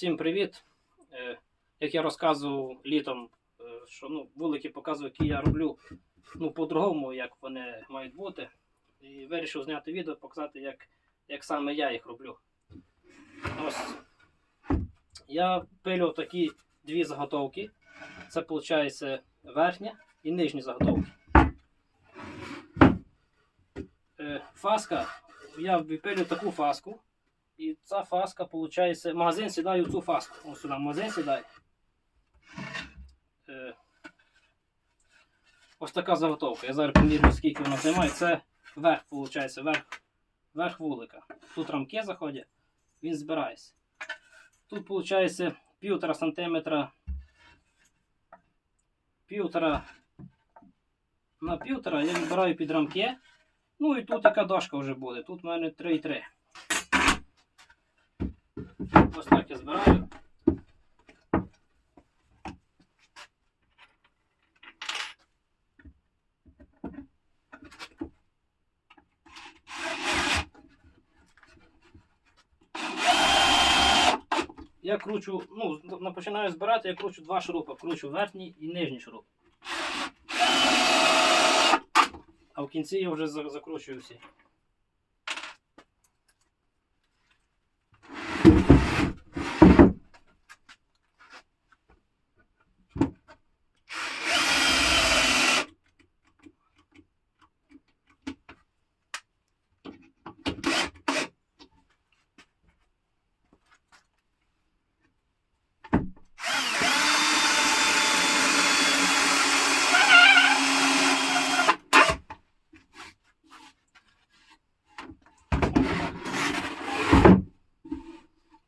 Всім привіт! Е, Як я розказував літом, е, що ну, вулики показую, які я роблю ну, по-другому, як вони мають бути. І вирішив зняти відео, показати, як, як саме я їх роблю. Ось. Я пилю такі дві заготовки. Це виходить верхня і нижня заготовки. Е, Фаска. Я випилю таку фаску. І ця фаска, виходить, магазин сідає в цю фаску. Ось сюди магазин сідає. Е, ось така заготовка. Я зараз помірю, скільки вона займає. Це верх, виходить, верх, верх вулика. Тут рамки заходять, він збирається. Тут, виходить, півтора сантиметра. Півтора на півтора я відбираю під рамки. Ну і тут яка дошка вже буде. Тут в мене 3,3. Ось так я збираю. Я кручу, ну, починаю збирати, я кручу два шурупи. Кручу верхній і нижній шуруп. А в кінці я вже закручую всі.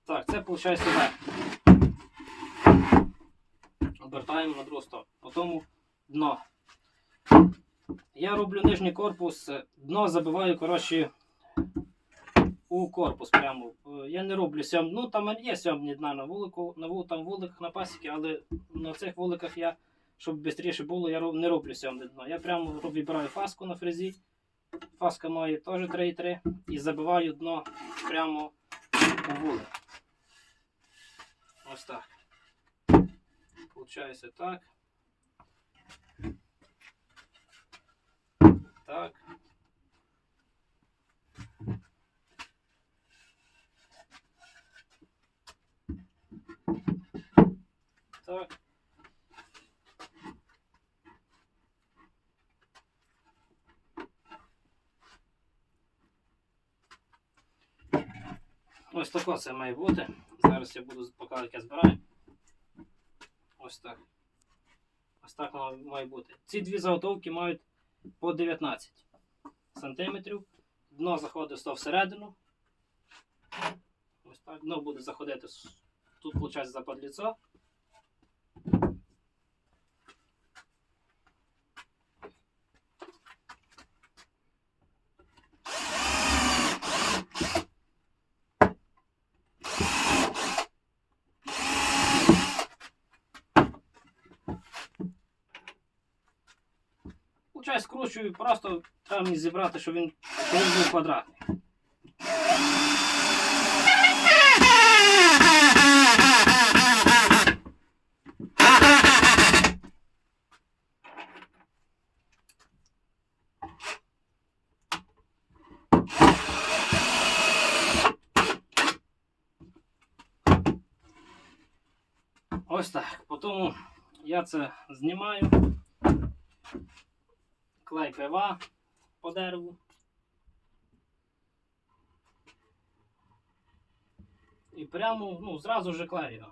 Так, це виходить верх. Обертаємо на другу сторону. Потім дно. Я роблю нижній корпус, дно забиваю, коротше, у корпус прямо. Е, Я не роблю сьом. Ну там є сьомні дна на вулику, на вул, там вуликах на пасіки, але на цих вуликах я, щоб швидше було, я не роблю сьомне дно. Я прямо вибираю фаску на фрезі. Фаска має теж 3,3 і забиваю дно прямо у вулик. Ось так. Получається так. Так. Так. Ось тако це має бути. Зараз я буду показувати, як я збираю. Ось так. Ось так воно має бути. Ці дві заготовки мають по 19 сантиметрів. Дно заходить 100 всередину. Ось так. Дно буде заходити тут, виходить, за Получаю, скручую, просто треба мені зібрати, щоб він, щоб він був квадратний. Ось так. Потім я це знімаю. Клей пива по дереву. І прямо, ну, зразу же клею.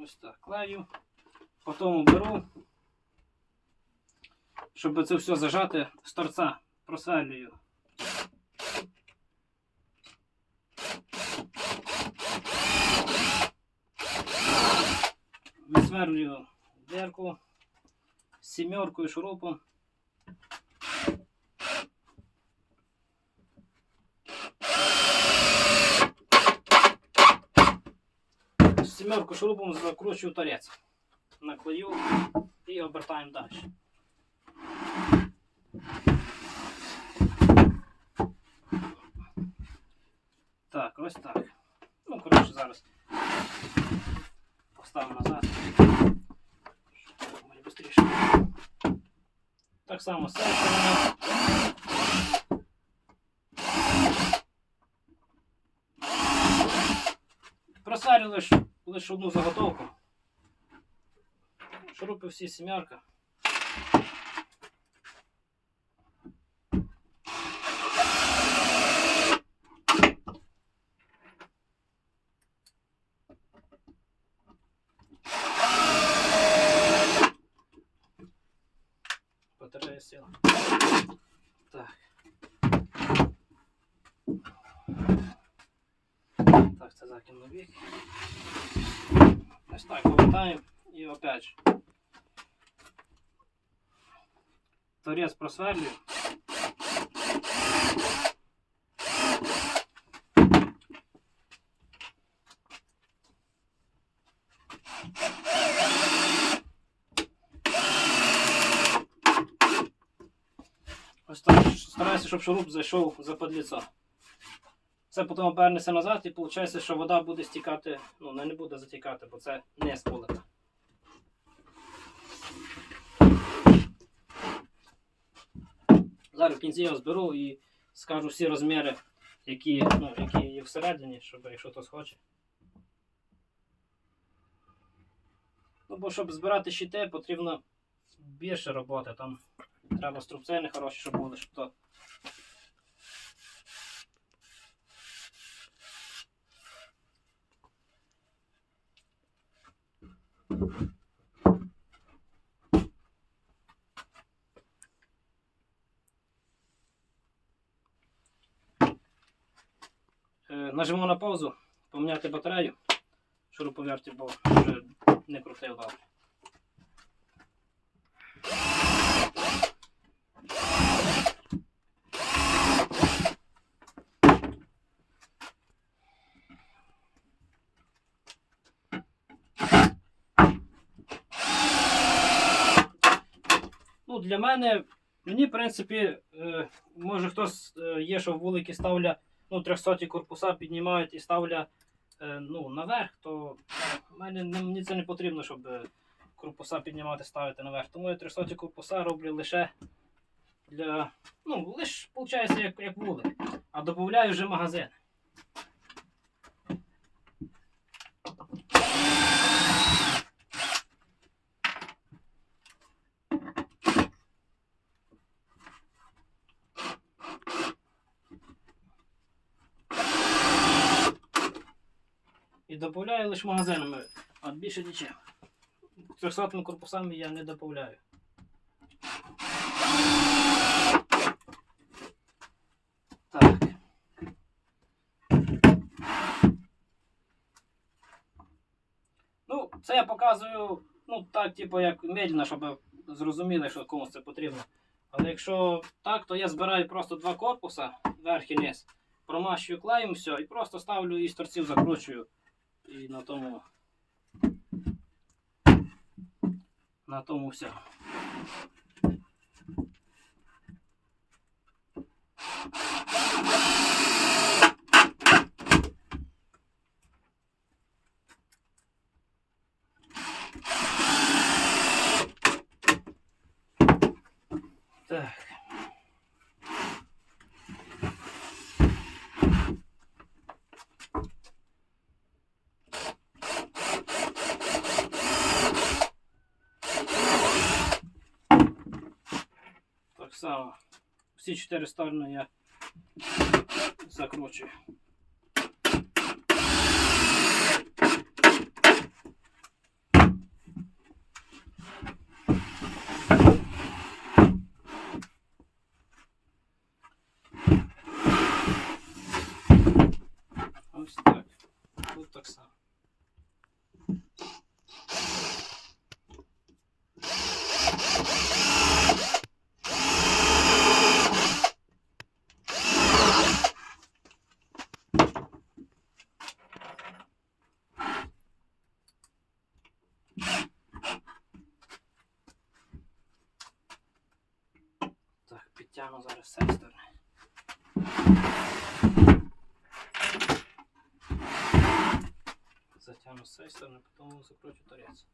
Ось так, клею. Потім беру, щоб це все зажати з торця, просверлюю. сверлю дверку, семерку и шурупом. Семерку шурупом закручиваю торец. Наклею и обертаем дальше. Так, ось так. Ну, короче, зараз. Поставимо назад. Щоб. Так само з цієї сторони. Просварю лише лиш одну заготовку. Шурупи всі сім'ярка. Сіла. Так. Так, це закинув бік. Ось так повертаємо і опять же. Торець просверлюю. Ось так стараюся, щоб шуруп зайшов за подліцо. Це потім обернеться назад і виходить, що вода буде стікати, ну вона не буде затікати, бо це не з. Зараз в кінці я зберу і скажу всі розміри, які, ну, які є всередині, щоб якщо хтось хоче. Ну, бо щоб збирати щити, потрібно більше роботи. Там треба струбцини хороші, щоб були, щоб то. Е, Нажмемо на паузу, поміняти батарею, шуруповерті, бо вже не крутив добре. Ну, для мене, мені, в принципі, е, може хтось е, є, що вулики ставлять, ну, 300 корпуса піднімають і ставлять е, ну, наверх, то в мене не- мені це не потрібно, щоб корпуса піднімати, ставити наверх. Тому я 300 корпуса роблю лише для. Ну, лише, виходить, як, як вулик. А додаю вже магазин. Додаю лише магазинами, а більше нічим. 300 корпусами я не додаю. Так. Ну, це я показую, ну так, типу, як медленно, щоб зрозуміли, що комусь це потрібно. Але якщо так, то я збираю просто два корпуса, верх і низ, промащую клеєм все і просто ставлю і з торців закручую. І на тому. На тому все. Так. Так само. Всі чотири сторони я закручую. Беремо зараз з цієї сторони. Затягну з цієї сторони, потім закручу торець.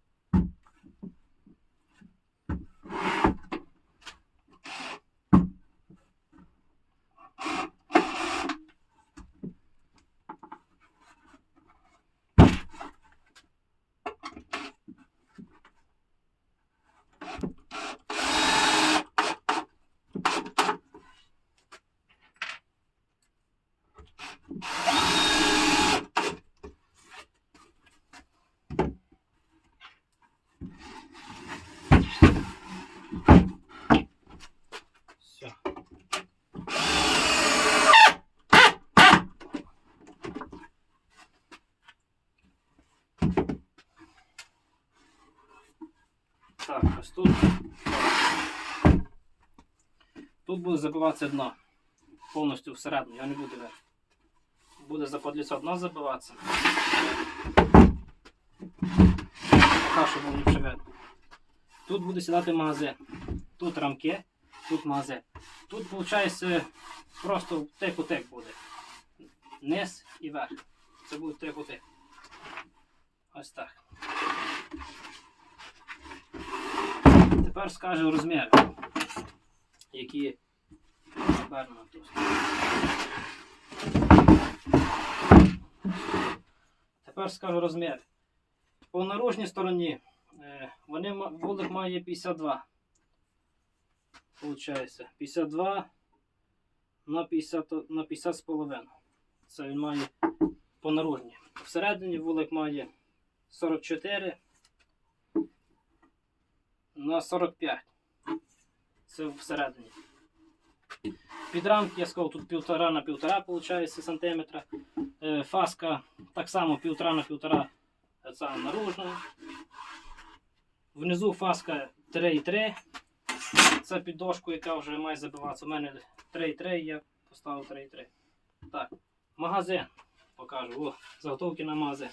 Тут. Тут буде забиватися дно. Повністю всередину, його не буде вверх. Буде западліцо дно забиватися. Така, щоб було ліпше видно. Тут буде сідати магазин. Тут рамки, тут магазин. Тут, виходить, просто тик-у-тик буде. Низ і верх. Це буде тик-у-тик. Ось так. Тепер скажу розміри, які обернемо тут. Тепер скажу розмір. По наружній стороні е, вони, вулик має 52. Получається 52 на 50, на 50 з половиною. Це він має по наружній. Всередині вулик має 44 на 45. Це всередині. Під рамки я сказав, тут 1,5 на 1,5 виходить сантиметра. Е, Фаска так само 1,5 на 1,5 це наружна. Внизу фаска 3,3. Це піддошку, яка вже має забиватися. У мене 3,3, я поставив 3,3. Так, магазин покажу. О, заготовки на магазин.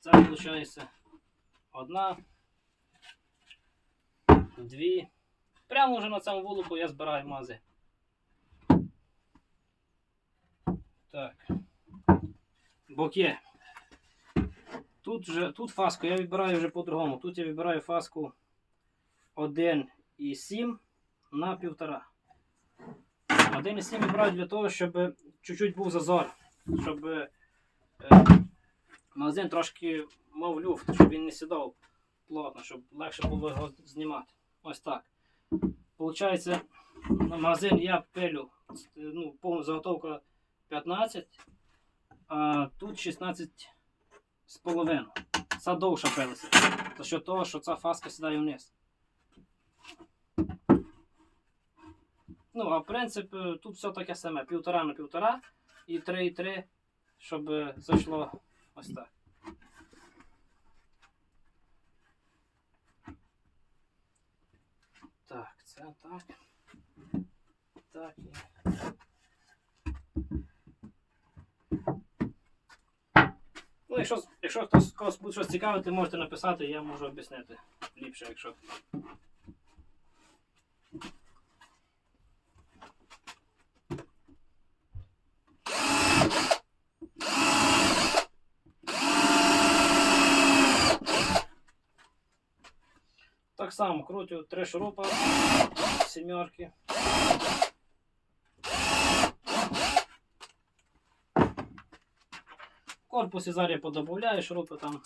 Це виходить одна, дві. Прямо вже на цьому вулику я збираю мази. Так. Боки. Тут же, тут фаску я вибираю вже по-другому. Тут я вибираю фаску 1,7 на 1,5. 1,7 вибираю для того, щоб чуть-чуть був зазор. Щоб е, магазин трошки мав люфт, щоб він не сідав плотно, щоб легше було його знімати. Ось так. Получається, на магазин я пилю, е, ну, повна заготовка 15, а тут 16 з половиною. Це довше пилиться. За що того, що ця фаска сідає вниз. Ну, а принцип е, тут все таке саме. Півтора на півтора і 3,3, щоб е, зайшло ось так. Так, це так. Так. і- Ну, якщо, якщо хтось когось буде щось цікавити, можете написати, я можу об'яснити ліпше, якщо. Само крутю три шурупа, сімерки. В корпусі зараз подобавляю шурупи там.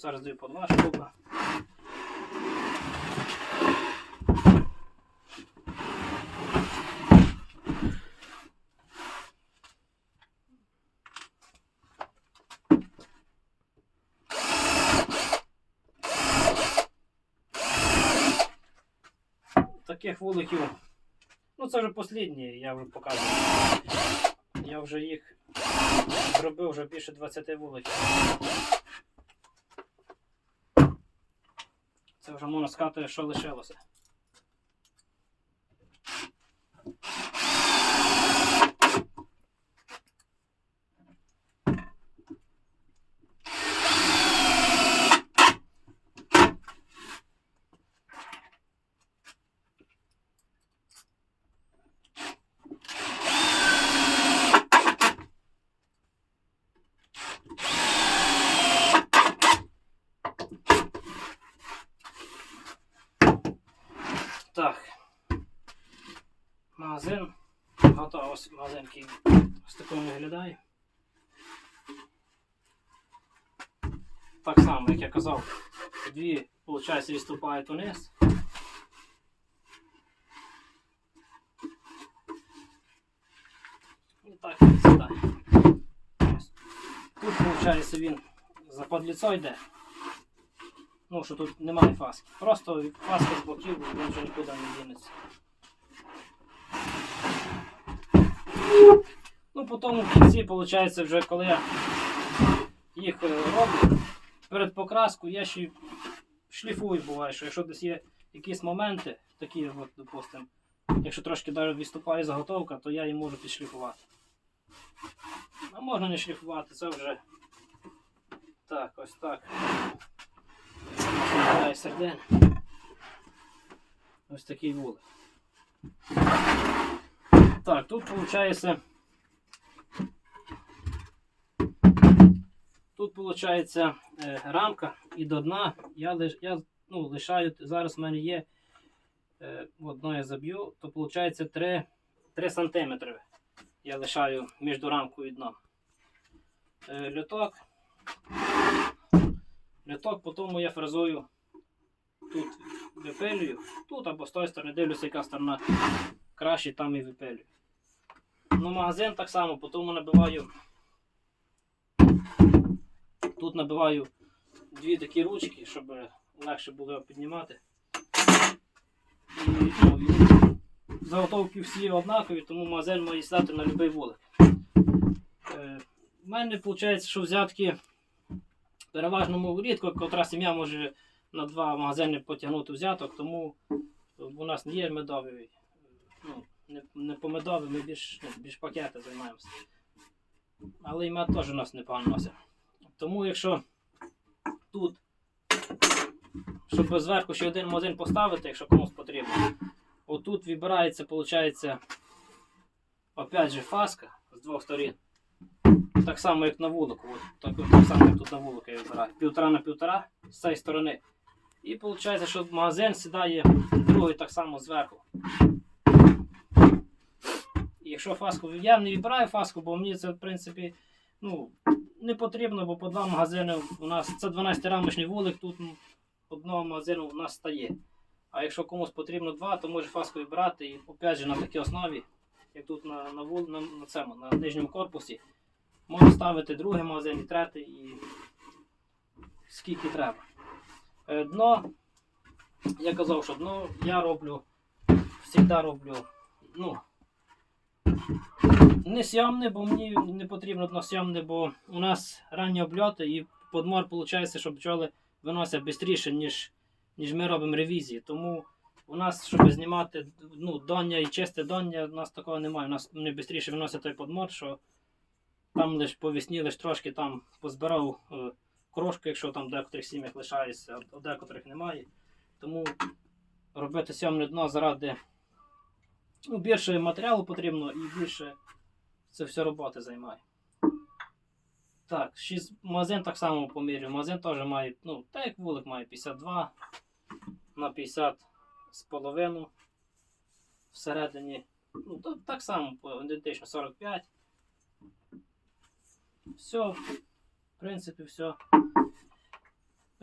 Зараз даю по два шурупа. таких вуликів. Ну це вже останні, я вже показую. Я вже їх зробив вже більше 20 вуликів. Це вже можна сказати, що лишилося. Так. Магазин. Готово. Ось магазин який ось такому виглядає. Так само, як я казав, дві, виходить, відступають униз. І так сюди. Тут, виходить, він за подліцо йде. Ну, що тут немає фаски. Просто фаска з боків, він вже нікуди не дінеться. Ну, потім в кінці, виходить, вже коли я їх е, роблю, перед покраскою я ще шліфую буває, що якщо десь є якісь моменти, такі, от, допустимо, якщо трошки навіть відступає заготовка, то я її можу підшліфувати. А можна не шліфувати, це вже так, ось так. Виглядає. Ось такий вулик. Так, тут виходить. Тут виходить рамка і до дна я, я ну, лишаю, зараз в мене є, е, одно я заб'ю, то виходить 3, 3 см я лишаю між рамкою і дном. Е, люток. Люток, потім я фрезую тут випилюю, тут або з тої сторони дивлюся, яка сторона краще, там і випилюю. Ну, магазин так само, потім набиваю. Тут набиваю дві такі ручки, щоб легше було його піднімати. Ну, заготовки всі однакові, тому магазин має стати на будь-який вулик. Е, У мене виходить, що взятки переважно рідко, котра сім'я може на два магазини потягнути взяток, тому у нас не є медовий. Ну, не, не по медові, ми більш, більш пакети займаємося. Але і мед теж у нас непогано носить. Тому якщо тут, щоб зверху ще один магазин поставити, якщо комусь потрібно, отут вибирається, виходить, опять же фаска з двох сторін. Так само, як на вулику. Так, так само, як тут на вулику я вибираю. Півтора на півтора з цієї сторони. І виходить, що магазин сідає другий так само зверху. Якщо фаску, я не вибираю фаску, бо мені це в принципі ну, не потрібно, бо по два магазини у нас це 12-рамочний вулик, тут одного магазину у нас стає. А якщо комусь потрібно два, то може фаску вибирати і опять же на такій основі, як тут на, на, вул, на, на, цьому, на нижньому корпусі, можна ставити другий магазин і третій і скільки треба. Е, Дно, я казав, що дно я роблю, завжди роблю, ну, не сйомне, бо мені не потрібно дно сйомне, бо у нас ранні обльоти і подмор виходить, що бджоли виносять швидше, ніж, ніж ми робимо ревізії. Тому у нас, щоб знімати ну, доння і чисте доння, у нас такого немає. У нас вони швидше виносять той подмор, що там лише по весні лише трошки там позбирав е, крошку, якщо там декотрих сім'ях лишається, а декотрих немає. Тому робити сьомне дно заради ну, більше матеріалу потрібно і більше це все роботи займає. Так, шість, магазин так само помірюю. Магазин теж має, ну, так як вулик має 52 на 50 з половину всередині. Ну, то, так само ідентично 45. Все, в принципі, все.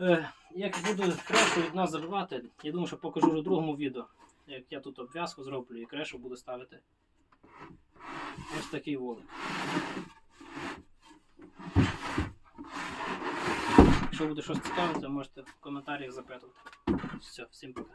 Е, як буду крешу від нас забивати, я думаю, що покажу вже в другому відео, як я тут обв'язку зроблю і крешу буду ставити. Ось такий волик. Якщо буде щось цікаве, то можете в коментарях запитувати. Все, всім пока.